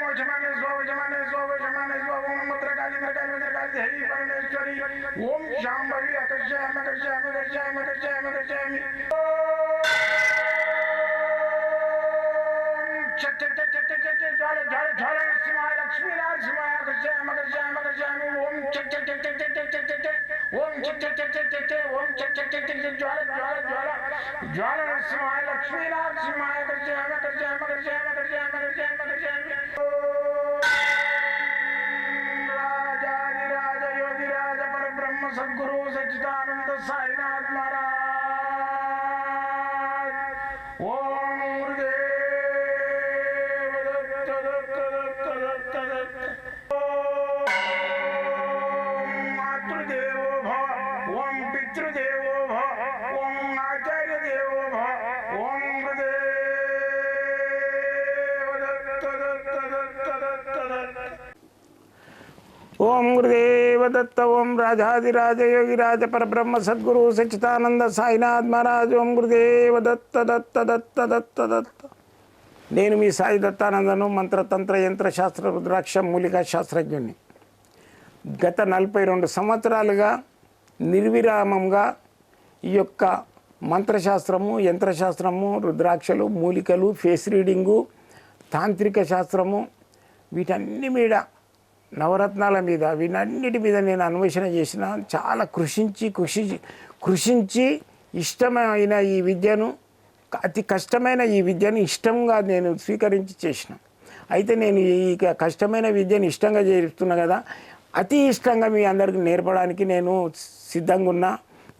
मोह जमाने स्व जमाने स्व जमाने स्व ओम मत्र काली मत्र काली मत्र काली हरि परमेश्वरी ओम शांभवी अकर्षयाम अकर्षयाम अकर्षयाम अकर्षयाम अकर्षयामि ज्वाल ज्वाल ज्वाल सिंहाय लक्ष्मी नारायण सिंहाय अकर्षयाम अकर्षयाम अकर्षयामि ओम चट चट चट ओम కృష్ణ కృష్ణ కృష్ణ కృష్ణ ఓం గురుదేవ దత్త ఓం రాజాదిరాజ యోగిరాజ పరబ్రహ్మ సద్గురు సచితానంద సాయినాథ్ మహారాజ్ ఓం గురుదేవ దత్త దత్త దత్త దత్త దత్త. నేను మీ సాయి దత్తానందను మంత్రతంత్ర యంత్ర శాస్త్ర రుద్రాక్ష మూలికా శాస్త్రజ్ఞుణ్ణి. గత నలభై రెండు సంవత్సరాలుగా నిర్విరామంగా ఈ యొక్క మంత్రశాస్త్రము యంత్రశాస్త్రము రుద్రాక్షలు మూలికలు ఫేస్ రీడింగు తాంత్రిక శాస్త్రము వీటన్ని మీద నవరత్నాల మీద వీటన్నిటి మీద నేను అన్వేషణ చేసిన చాలా కృషించి కృషి కృషించి ఇష్టమైన ఈ విద్యను అతి కష్టమైన ఈ విద్యను ఇష్టంగా నేను స్వీకరించి చేసిన. అయితే నేను ఈ కష్టమైన విద్యను ఇష్టంగా చేస్తున్నా కదా అతి ఇష్టంగా మీ అందరికి నేర్పడానికి నేను సిద్ధంగా ఉన్నా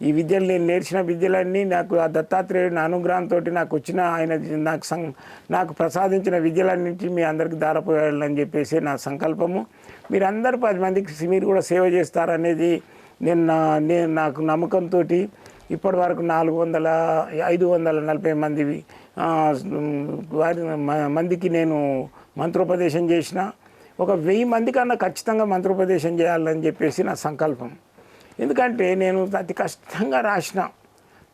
ఈ విద్యలు నేను నేర్చిన విద్యలన్నీ నాకు ఆ దత్తాత్రేయుని అనుగ్రహంతో నాకు వచ్చిన ఆయన నాకు సం నాకు ప్రసాదించిన విద్యలన్నింటి మీ అందరికి దారపోయాలని చెప్పేసి నా సంకల్పము. మీరందరూ పది మందికి మీరు కూడా సేవ చేస్తారనేది నేను నా నేను నాకు నమ్మకంతో ఇప్పటి వరకు నాలుగు వందల ఐదు వందల నలభై మంది వారి మందికి నేను మంత్రోపదేశం చేసిన. ఒక వెయ్యి మంది కన్నా ఖచ్చితంగా మంత్రోపదేశం చేయాలని చెప్పేసి నా సంకల్పం. ఎందుకంటే నేను అతి కష్టంగా రాసిన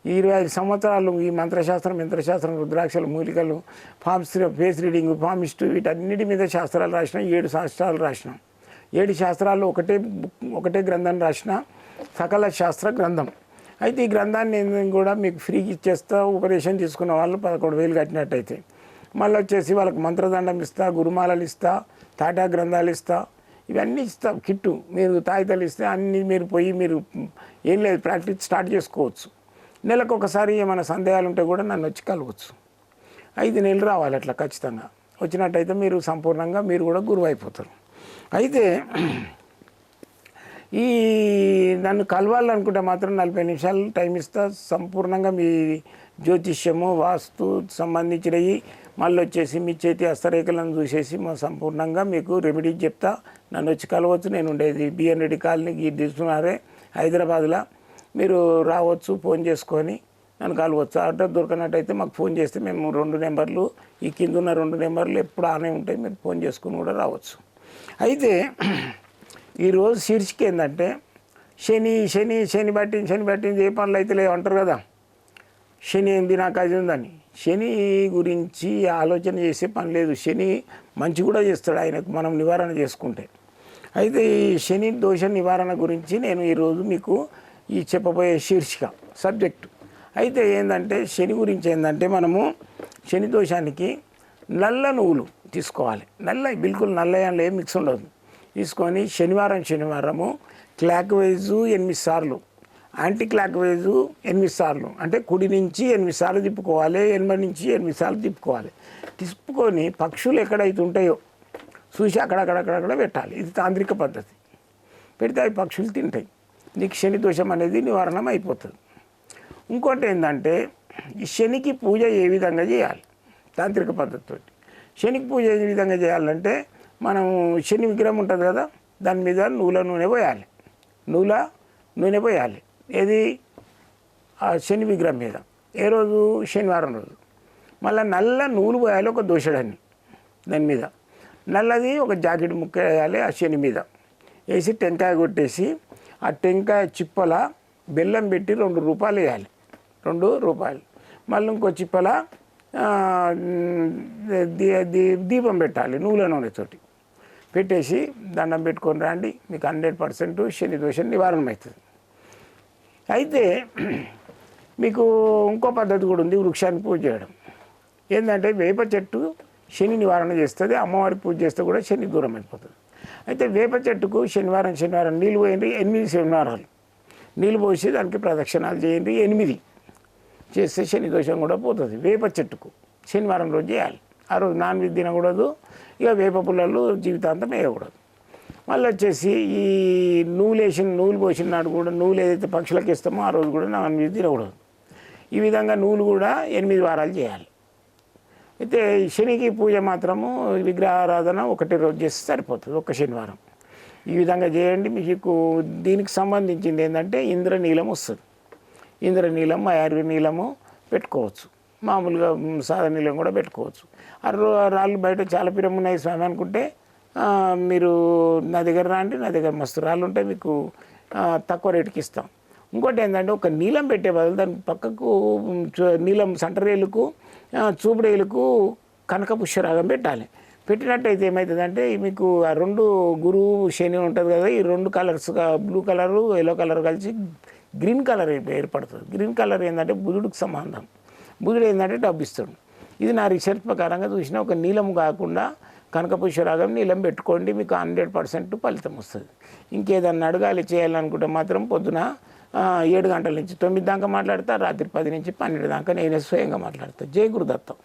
ఈ ఇరవై ఐదు సంవత్సరాలు ఈ మంత్రశాస్త్రం యంత్రశాస్త్రం రుద్రాక్షలు మూలికలు ఫామ్స్ ఫేస్ రీడింగ్ ఫామిస్ట్ వీటన్నిటి మీద శాస్త్రాలు రాసిన ఏడు శాస్త్రాలు రాసిన. ఏడు శాస్త్రాలు ఒకటే ఒకటే గ్రంథం రాసిన సకల శాస్త్ర గ్రంథం. అయితే ఈ గ్రంథాన్ని నేను కూడా మీకు ఫ్రీకి ఇచ్చేస్తా ఉపదేశం తీసుకున్న వాళ్ళు పదకొండు వేలు కట్టినట్టయితే. మళ్ళీ వచ్చేసి వాళ్ళకి మంత్రదండం ఇస్తా గురుమాలలు ఇస్తా తాటా గ్రంథాలు ఇస్తా ఇవన్నీ ఇస్తాం కిట్టు. మీరు తాయితలు ఇస్తే అన్నీ మీరు పోయి మీరు ఏం లేదు ప్రాక్టీస్ స్టార్ట్ చేసుకోవచ్చు. నెలకు ఒకసారి ఏమైనా సందేహాలు ఉంటే కూడా నన్ను వచ్చి కలవచ్చు. ఐదు నెలలు రావాలి అట్లా ఖచ్చితంగా. వచ్చినట్టయితే మీరు సంపూర్ణంగా మీరు కూడా గురువు అయిపోతారు అయితే ఈ నన్ను కలవాలనుకుంటే మాత్రం నలభై నిమిషాలు టైం ఇస్తా. సంపూర్ణంగా మీ జ్యోతిష్యము వాస్తు సంబంధించినవి మళ్ళీ వచ్చేసి మీ చేతి హస్తరేఖలను చూసేసి మా సంపూర్ణంగా మీకు రెమెడీ చెప్తా. నన్ను వచ్చి కలవచ్చు నేను ఉండేది బిఎన్ రెడ్డి కాలనీకి తీసుకున్నారే హైదరాబాద్లో. మీరు రావచ్చు ఫోన్ చేసుకొని నన్ను కలవచ్చు. అడ్రస్ దొరకనట్టయితే మాకు ఫోన్ చేస్తే మేము రెండు నెంబర్లు ఈ కింద ఉన్న రెండు నెంబర్లు ఎప్పుడు ఆనే ఉంటాయి మీరు ఫోన్ చేసుకుని కూడా రావచ్చు. అయితే ఈరోజు శీర్షిక ఏంటంటే శని శని శని పట్టింది శని పట్టింది ఏ పనులు అయితే లేవు అంటారు కదా. శని ఏంది నాకు అది ఉందని. శని గురించి ఆలోచన చేసే పని లేదు. శని మంచి కూడా చేస్తాడు ఆయనకు మనం నివారణ చేసుకుంటే. అయితే ఈ శని దోష నివారణ గురించి నేను ఈరోజు మీకు ఈ చెప్పబోయే శీర్షిక సబ్జెక్టు అయితే ఏంటంటే శని గురించి ఏంటంటే మనము శని దోషానికి నల్ల నువ్వులు తీసుకోవాలి. నల్ల బిల్కుల్ నల్ల ఏం మిక్స్ ఉండదు. తీసుకొని శనివారం శనివారము క్లాక్ వైజు ఎనిమిది సార్లు యాంటీ క్లాక్ వైజు ఎనిమిది సార్లు అంటే కుడి నుంచి ఎనిమిది సార్లు తిప్పుకోవాలి ఎనిమిది నుంచి ఎనిమిది సార్లు తిప్పుకోవాలి. తిప్పుకొని పక్షులు ఎక్కడైతే ఉంటాయో చూసి అక్కడక్కడక్కడక్కడ పెట్టాలి. ఇది తాంత్రిక పద్ధతి. పెడితే అవి పక్షులు తింటాయి. నీకు శని దోషం అనేది నివారణం అయిపోతుంది. ఇంకోటి ఏంటంటే ఈ శనికి పూజ ఏ విధంగా చేయాలి? తాంత్రిక పద్ధతితో శనికి పూజ ఏ విధంగా చేయాలంటే మనం శని విగ్రహం ఉంటుంది కదా దాని మీద నూల నూనె పోయాలి. నూల నూనె పోయాలి. ఏది? ఆ శని విగ్రహం మీద. ఏ రోజు? శనివారం రోజు. మళ్ళీ నల్ల నూలు పోయాలి ఒక దోషడాన్ని దాని మీద. నల్లది ఒక జాకెట్ ముక్క వేయాలి ఆ శని మీద. వేసి టెంకాయ కొట్టేసి ఆ టెంకాయ చిప్పల బెల్లం పెట్టి రెండు రూపాయలు వేయాలి. రెండు రూపాయలు. మళ్ళీ ఇంకో చిప్పల దీ- దీపం పెట్టాలి నూనె నూనెతోటి పెట్టేసి దండం పెట్టుకొని రండి మీకు హండ్రెడ్ పర్సెంట్ శని దోషం నివారణ అవుతుంది అయితే మీకు ఇంకో పద్ధతి కూడా ఉంది వృక్షాన్ని పూజ చేయడం. ఏంటంటే వేప చెట్టు శని నివారణ చేస్తుంది అమ్మవారి పూజ చేస్తే కూడా శని దూరం అయిపోతుంది. అయితే వేప చెట్టుకు శనివారం శనివారం నీళ్ళు పోయింది ఎనిమిది శనివారాలు. నీళ్ళు పోసి దానికి ప్రదక్షిణాలు చేయండి ఎనిమిది. చేస్తే శని దోషం కూడా పోతుంది వేప చెట్టుకు. శనివారం రోజు చేయాలి. ఆ రోజు నాన్ వెజ్ తినకూడదు ఇక వేప పుల్లలు జీవితాంతం వేయకూడదు. మళ్ళీ వచ్చేసి ఈ నూలు వేసిన నూలు పోసిన నాడు కూడా నూలు ఏదైతే పక్షులకు ఇస్తామో ఆ రోజు కూడా నాన్ వెజ్ తినకూడదు. ఈ విధంగా నూలు కూడా ఎనిమిది వారాలు చేయాలి. అయితే శనికి పూజ మాత్రము విగ్రహారాధన ఒకటి రోజు చేస్తే సరిపోతుంది ఒక్క శనివారం. ఈ విధంగా చేయండి. మీకు దీనికి సంబంధించింది ఏంటంటే ఇంద్రనీలం వస్తుంది. ఇంద్రనీలం ఆయుర్వ నీలము పెట్టుకోవచ్చు. మామూలుగా సాదా నీలం కూడా పెట్టుకోవచ్చు. ఆ రో- రాళ్ళు బయట చాలా పిరం ఉన్నాయి స్వామి అనుకుంటే మీరు నా దగ్గర రాండి నా దగ్గర మస్తు రాళ్ళు ఉంటే మీకు తక్కువ రేటుకి ఇస్తాం. ఇంకోటి ఏంటంటే ఒక నీలం పెట్టే బదులు దాని పక్కకు నీలం సంటరేలుకు చూపుడేలకు కనక పుష్యరాగం పెట్టాలి. పెట్టినట్టయితే ఏమవుతుందంటే మీకు ఆ రెండు గురువు శని ఉంటుంది కదా ఈ రెండు కలర్స్గా బ్లూ కలరు ఎల్లో కలర్ కలిసి గ్రీన్ కలర్ ఏర్పడుతుంది. గ్రీన్ కలర్ ఏంటంటే బుధుడికి సంబంధం. బుధుడు ఏంటంటే డబ్బు ఇది నా రీసెర్చ్ ప్రకారంగా చూసిన ఒక నీలం కాకుండా కనకపుష్యరాగం నీలం పెట్టుకోండి మీకు హండ్రెడ్ పర్సెంట్ ఫలితం వస్తుంది. ఇంకేదన్నా అడగాలి చేయాలనుకుంటే మాత్రం పొద్దున ఏడు గంటల నుంచి తొమ్మిది దాకా మాట్లాడతా రాత్రి పది నుంచి పన్నెండు దాకా నేనే స్వయంగా మాట్లాడతా. జై గురుదత్తం.